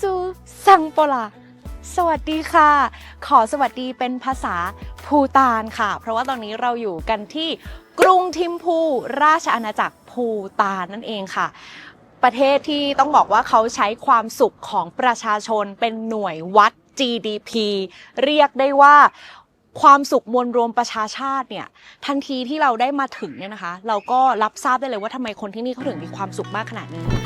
ซูซังโปลาสวัสดีค่ะ ขอสวัสดีเป็นภาษาภูตานค่ะ เพราะว่าตอนนี้เราอยู่กันที่กรุงทิมพูราชอาณาจักรภูตานนั่นเองค่ะ ประเทศที่ต้องบอกว่าเขาใช้ความสุขของประชาชนเป็นหน่วยวัด GDP เรียกได้ว่าความสุขมวลรวมประชาชาติเนี่ยทันทีที่เราได้มาถึงเนี่ยนะคะ เราก็รับทราบได้เลยว่าทำไมคนที่นี่เขาถึงมีความสุขมากขนาดนี้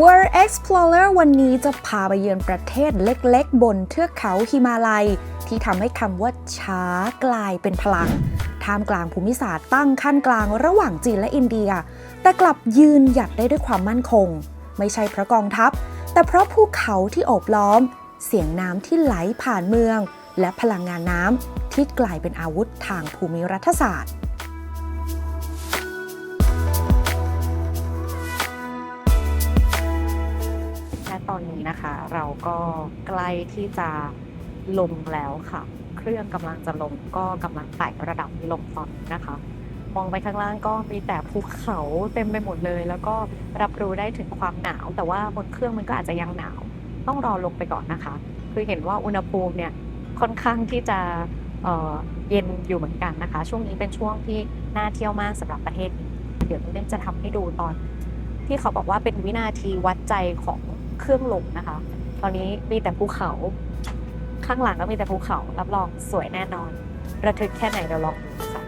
World Explorer วันนี้จะพาไปเยือนประเทศเล็กๆ บนเทือกเขาฮิมาลัย ที่ทำให้คำว่าช้ากลายเป็นพลัง ท่ามกลางภูมิศาสตร์ตั้งขั้นกลางระหว่างจีนและอินเดีย แต่กลับยืนหยัดได้ด้วยความมั่นคง ไม่ใช่เพราะกองทัพ แต่เพราะภูเขาที่โอบล้อม เสียงน้ำที่ไหลผ่านเมือง และพลังงานน้ำที่กลายเป็นอาวุธทางภูมิรัฐศาสตร์ นะคะ เราก็ใกล้ที่จะลงแล้วค่ะ เครื่องกำลังจะลงก็กำลังไต่ระดับลงตอนนี้นะคะ มองไปข้างล่างก็มีแต่ภูเขาเต็มไปหมดเลย แล้วก็รับรู้ได้ถึงความหนาว แต่ว่าบนเครื่องมันก็อาจจะยังหนาว ต้องรอลงไปก่อนนะคะ คือเห็นว่าอุณหภูมิเนี่ยค่อนข้างที่จะเเย็นอยู่เหมือนกันนะคะ ช่วงนี้เป็นช่วงที่น่าเที่ยวมากสำหรับประเทศนี้เดี๋ยวเล่นจะทำให้ดูตอน ที่เขาบอกว่าเป็นวินาทีวัดใจของ เครื่องลงนะคะ ตอนนี้มีแต่ภูเขา ข้างหลังก็มีแต่ภูเขา รับรองสวยแน่นอน ระทึกแค่ไหนเดี๋ยวลองดูค่ะ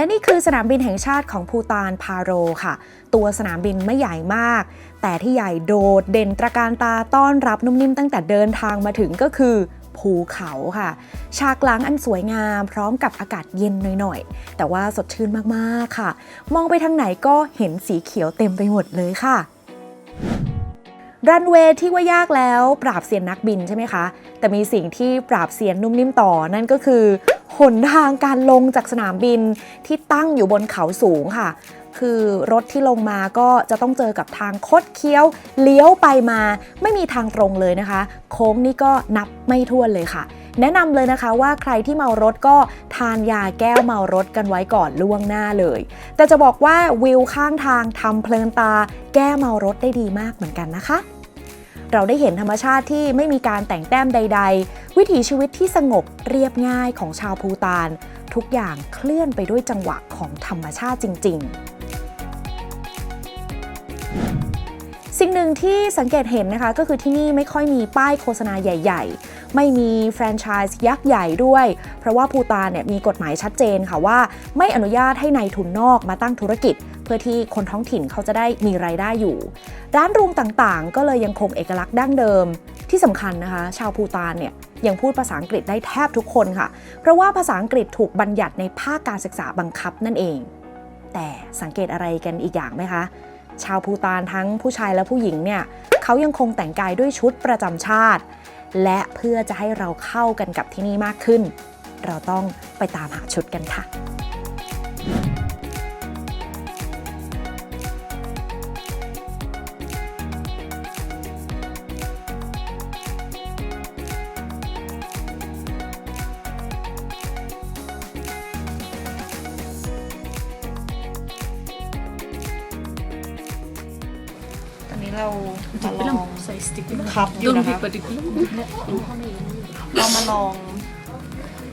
และนี่คือสนามบินแห่งชาติของภูตานพาโรค่ะ ตัวสนามบินไม่ใหญ่มาก แต่ที่ใหญ่โดดเด่นตระการตาต้อนรับนุ่มนิ่มตั้งแต่เดินทางมาถึงก็คือภูเขาค่ะ ฉากหลังอันสวยงามพร้อมกับอากาศเย็นหน่อยๆ แต่ว่าสดชื่นมากๆค่ะ มองไปทางไหนก็เห็นสีเขียวเต็มไปหมดเลยค่ะ รันเวย์ที่ว่ายากแล้ว ปราบเซียนนักบินใช่ไหมคะ แต่มีสิ่งที่ปราบเซียนนุ่มนิ่มต่อนั่นก็คือ หนทางการลงจากสนามบินที่ตั้งอยู่บนเขาสูงค่ะ คือรถที่ลงมาก็จะต้องเจอกับทางคดเคี้ยว เลี้ยวไปมา ไม่มีทางตรงเลยนะคะ โค้งนี่ก็นับไม่ถ้วนเลยค่ะ แนะนำเลยนะคะว่าใครที่เมารถก็ทานยาแก้วเมารถกันไว้ก่อนล่วงหน้าเลย แต่จะบอกว่าวิวข้างทางทำเพลินตา แก้เมารถได้ดีมากเหมือนกันนะคะเราได้เห็นธรรมชาติที่ไม่มีการแต่งแต้มใด ๆ วิถีชีวิตที่สงบเรียบง่ายของชาวภูตาน ทุกอย่างเคลื่อนไปด้วยจังหวะของธรรมชาติจริง ๆ สิ่งหนึ่งที่สังเกตเห็นนะคะก็คือที่นี่ไม่ค่อยมีป้ายโฆษณาใหญ่ ๆ ไม่มีแฟรนไชส์ยักษ์ใหญ่ด้วย เพราะว่าภูตานเนี่ยมีกฎหมายชัดเจนค่ะว่า ไม่อนุญาตให้ในายทุนนอกมาตั้งธุรกิจ เพื่อที่คนท้องถิ่นเขาจะได้มีรายได้อยู่ ร้านรวงต่างๆ ก็เลยยังคงเอกลักษณ์ดั้งเดิม ที่สำคัญนะคะ ชาวภูตานเนี่ยยังพูดภาษาอังกฤษได้แทบทุกคนค่ะ เพราะว่าภาษาอังกฤษถูกบัญญัติในภาคการศึกษาบังคับนั่นเอง แต่สังเกตอะไรกันอีกอย่างไหมคะ ชาวภูตานทั้งผู้ชายและผู้หญิงเนี่ยเขายังคงแต่งกายด้วยชุดประจำชาติ และเพื่อจะให้เราเข้ากันกับที่นี่มากขึ้น เราต้องไปตามหาชุดกันค่ะ นนี้เรามาลองครับอยู่นะคะเรามาลอง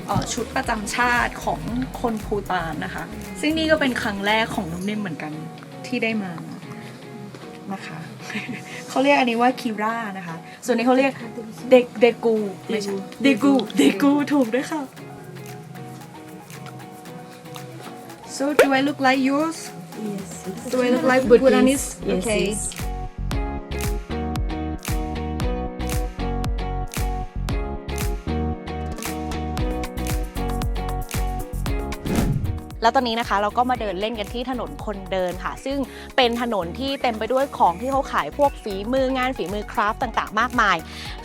เอ่อชุดประจำชาติของคนภูตานนะคะ ซึ่งนี่ก็เป็นครั้งแรกของน้องนิ่มเหมือนกันที่ได้มานะคะ เขาเรียกอันนี้ว่าคิร่านะคะ ส่วนนี้เขาเรียกเดกเดกูไม่ใช่เดกูเดกูถูกด้วยค่ะ so do I look like yours Yes. do I look like Bhutanese Yes, okay yes. แล้วตอนนี้นะคะเราก็มาเดินเล่นกันที่ถนนคนเดินค่ะ ซึ่งเป็นถนนที่เต็มไปด้วยของที่เขาขายพวกฝีมืองานฝีมือคราฟต์ต่างๆ มากมาย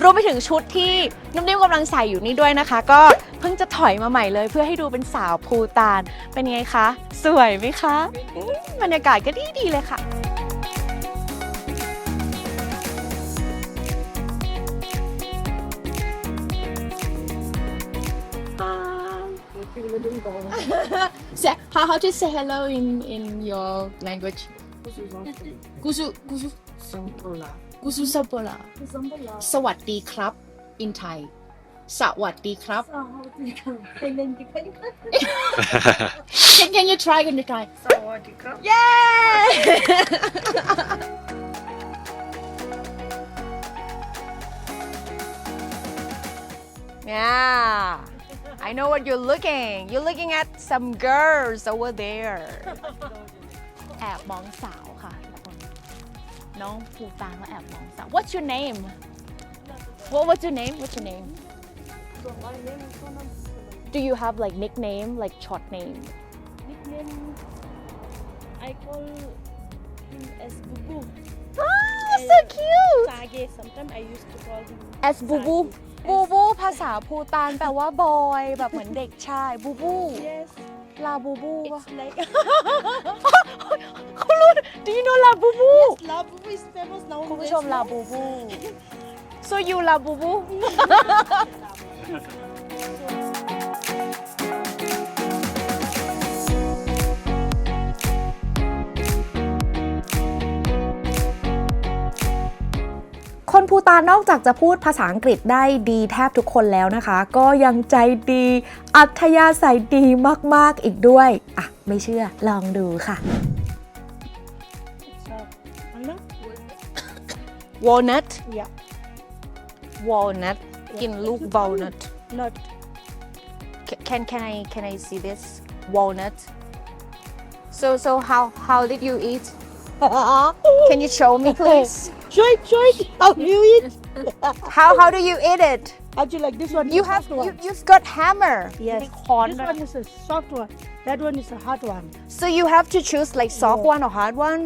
รวมไปถึงชุดที่นุ่มนิ่มกำลังใส่อยู่นี่ด้วยนะคะ ก็เพิ่งจะถอยมาใหม่เลย เพื่อให้ดูเป็นสาวภูตานเป็นไงคะ สวยไหมคะอืมบรรยากาศก็ดีดีๆเลยค่ะ Say, how, how to say hello in, in your language? Gusu, gusu, gusu sabola. สวัสดีครับ in Thai สวัสดีครับ can, can you try can you try Yeah I know what you're looking you're looking at some girls over there แอบมองสาวค่ะทุกคนน้องภูตานก็แอบมองสาว What's your name What What's your name What's your name Do you have like nickname like short name nickname I call him as Bubu. Oh so cute Sage. Sometimes I used to call him as บูบู Sage. บูบูภาษาภูตานแปลว่าบอยแบบเหมือนเด็กชาย บูบู Yes, ลาบูบูปะ it's like เขารู้ Do you know ลาบูบู La Bubu is famous now. คุณผู้ชมลาบูบู so you ลาบูบู คนภูตานนอกจากจะพูดภาษาอังกฤษได้ดีแทบทุกคนแล้วนะคะ ก็ยังใจดี อัธยาศัยดีมากๆอีกด้วย อะ ไม่เชื่อลองดูค่ะ So, Anna? walnut Yeah, walnut กินลูก walnut not. Ca- can can I can I see this walnut? So so how how did you eat? Can you show me please? Show it, show it. How you eat? How how do you eat it? Actually, like this one. is You a have soft one. you, you've got hammer. Yes. มีค้อน This ด้วย one is a soft one. That one is a hard one. So you have to choose like soft Yeah. one or hard one?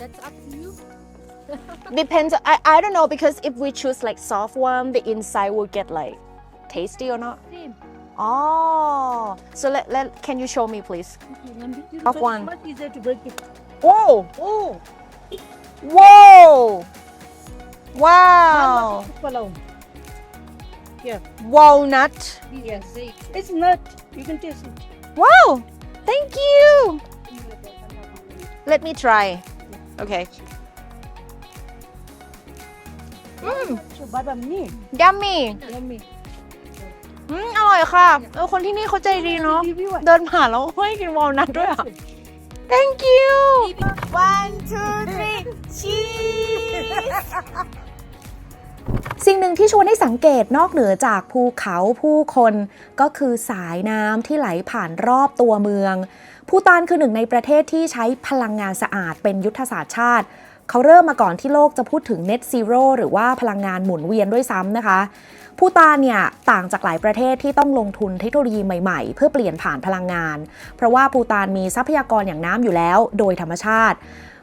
that's up to you Depends. I I don't know because if we choose like soft one, the inside will get like tasty or not. Same. Oh, so let let can you show me please? Soft So one. It's much easier to break it. Whoa! Oh, Whoa! Wow! Palau. Yeah. Walnut. Yes. It's nut. You can taste it. Wow! Thank you. Let me try. Okay. Mm, So, badam ni. yummy. Yummy. อืมอร่อยค่ะเออคนที่นี่เขาใจดีเนาะ Review it. เดินผ่านแล้วให้กินวอลนัทด้วยอะ Thank you one two three cheese สิ่งหนึ่งที่ชวนให้สังเกตนอกเหนือจากภูเขาผู้คน ก็คือสายน้ำที่ไหลผ่านรอบตัวเมือง ภูตานคือหนึ่งในประเทศที่ใช้พลังงานสะอาดเป็นยุทธศาสตร์ชาติ เขาเริ่มมาก่อนที่โลกจะพูดถึง Net Zero หรือว่าพลังงานหมุนเวียนด้วยซ้ำนะคะภูตานเนี่ยต่างจากหลายประเทศที่ต้องลงทุนเทคโนโลยีใหม่ๆ เพื่อเปลี่ยนผ่านพลังงาน เพราะว่าภูตานมีทรัพยากรอย่างน้ำอยู่แล้ว โดยธรรมชาติ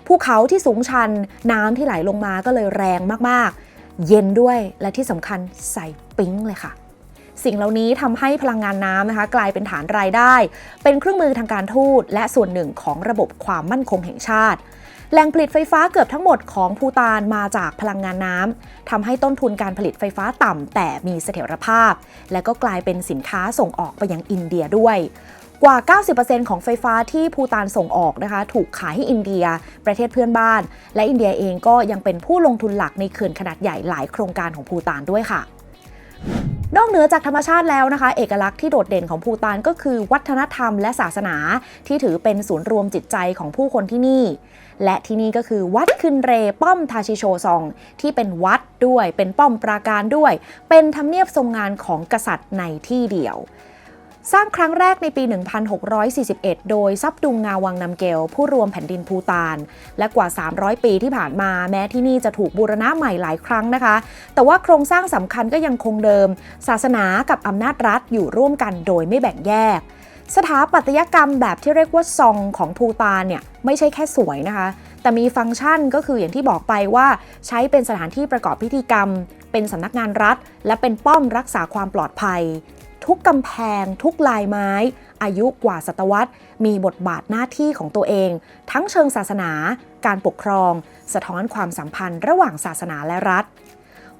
ภูเขาที่สูงชันน้ำที่ไหลลงมาก็เลยแรงมากๆ เย็นด้วยและที่สำคัญใส่ปิ๊งเลยค่ะ สิ่งเหล่านี้ทำให้พลังงานน้ำนะคะ กลายเป็นฐานรายได้ เป็นเครื่องมือทางการทูตและส่วนหนึ่งของระบบความมั่นคงแห่งชาติแหล่งผลิตไฟฟ้าเกือบทั้งหมดของภูตานมาจากพลังงานน้ำทำให้ต้นทุนการผลิตไฟฟ้าต่ำแต่มีเสถียรภาพ และก็กลายเป็นสินค้าส่งออกไปยังอินเดียด้วย กว่า 90%ของไฟฟ้าที่ภูตานส่งออกนะคะ ถูกขายให้อินเดีย ประเทศเพื่อนบ้าน และอินเดียเองก็ยังเป็นผู้ลงทุนหลักในเขื่อนขนาดใหญ่หลายโครงการของภูตานด้วยค่ะนอกเหนือจากธรรมชาติแล้วนะคะ เอกลักษณ์ที่โดดเด่นของภูตานก็คือวัฒนธรรมและศาสนา ที่ถือเป็นศูนย์รวมจิตใจของผู้คนที่นี่ และที่นี่ก็คือวัดคึนเรป้อมทาชิโชซอง ที่เป็นวัดด้วยเป็นป้อมปราการด้วย เป็นทำเนียบทรงงานของกษัตริย์ในที่เดียว สร้างครั้งแรกในปี 1641 โดยซับดุงงาวังนำเกล ผู้รวมแผ่นดินภูตาน และกว่า 300 ปีที่ผ่านมาแม้ที่นี่จะถูกบูรณะใหม่หลายครั้งนะคะ แต่ว่าโครงสร้างสำคัญก็ยังคงเดิม ศาสนากับอำนาจรัฐอยู่ร่วมกันโดยไม่แบ่งแยก สถาปัตยกรรมแบบที่เรียกว่าซองของภูตานเนี่ยไม่ใช่แค่สวยนะคะ แต่มีฟังก์ชันก็คืออย่างที่บอกไปว่า ใช้เป็นสถานที่ประกอบพิธีกรรมเป็นสำนักงานรัฐ และเป็นป้อมรักษาความปลอดภัย ทุกกำแพง ทุกลายไม้ อายุกว่าศตวรรษ มีบทบาทหน้าที่ของตัวเอง ทั้งเชิงศาสนา การปกครอง สะท้อนความสัมพันธ์ระหว่างศาสนาและรัฐ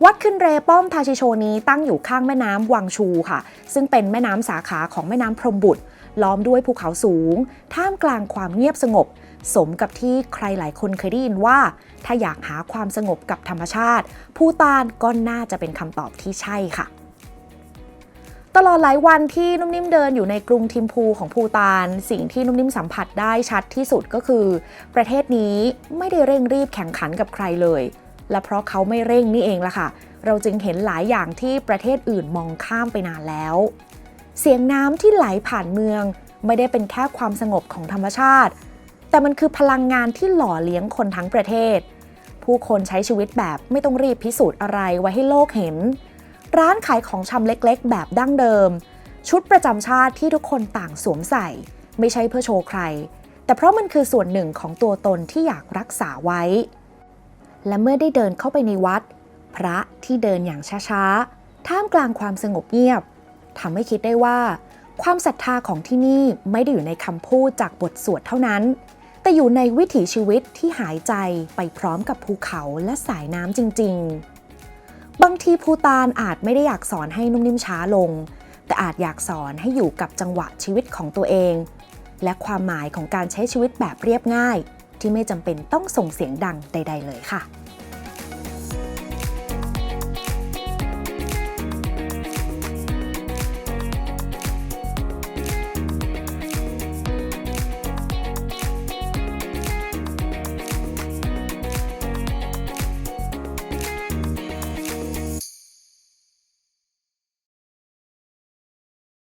วัดขึ้นเรป้อมทาชิโชนี้ตั้งอยู่ข้างแม่น้ำวังชูค่ะ ซึ่งเป็นแม่น้ำสาขาของแม่น้ำพรมบุตร ล้อมด้วยภูเขาสูง ท่ามกลางความเงียบสงบ สมกับที่ใครหลายคนเคยได้ยินว่า ถ้าอยากหาความสงบกับธรรมชาติ ภูตานก็น่าจะเป็นคำตอบที่ใช่ค่ะ ตลอดหลายวันที่นุ่มนิ่มเดินอยู่ในกรุงทิมพูของภูตาน สิ่งที่นุ่มนิ่มสัมผัสได้ชัดที่สุดก็คือ ประเทศนี้ไม่ได้เร่งรีบแข่งขันกับใครเลย และเพราะเขาไม่เร่งนี่เองล่ะค่ะ เราจึงเห็นหลายอย่างที่ประเทศอื่นมองข้ามไปนานแล้ว เสียงน้ำที่ไหลผ่านเมืองไม่ได้เป็นแค่ความสงบของธรรมชาติ แต่มันคือพลังงานที่หล่อเลี้ยงคนทั้งประเทศ ผู้คนใช้ชีวิตแบบไม่ต้องรีบพิสูจน์อะไรไว้ให้โลกเห็น ร้านขายของชำเล็กๆ แบบดั้งเดิม ชุดประจำชาติที่ทุกคนต่างสวมใส่ ไม่ใช่เพื่อโชว์ใคร แต่เพราะมันคือส่วนหนึ่งของตัวตนที่อยากรักษาไว้ และเมื่อได้เดินเข้าไปในวัด พระที่เดินอย่างช้าๆ ท่ามกลางความสงบเงียบทำให้คิดได้ว่า ความศรัทธาของที่นี่ไม่ได้อยู่ในคำพูดจากบทสวดเท่านั้น แต่อยู่ในวิถีชีวิตที่หายใจไปพร้อมกับภูเขาและสายน้ำจริง ๆ บางทีภูตานอาจไม่ได้อยากสอนให้นุ่มนิ่มช้าลง แต่อาจอยากสอนให้อยู่กับจังหวะชีวิตของตัวเอง และความหมายของการใช้ชีวิตแบบเรียบง่าย ที่ไม่จำเป็นต้องส่งเสียงดังใด ๆ เลยค่ะ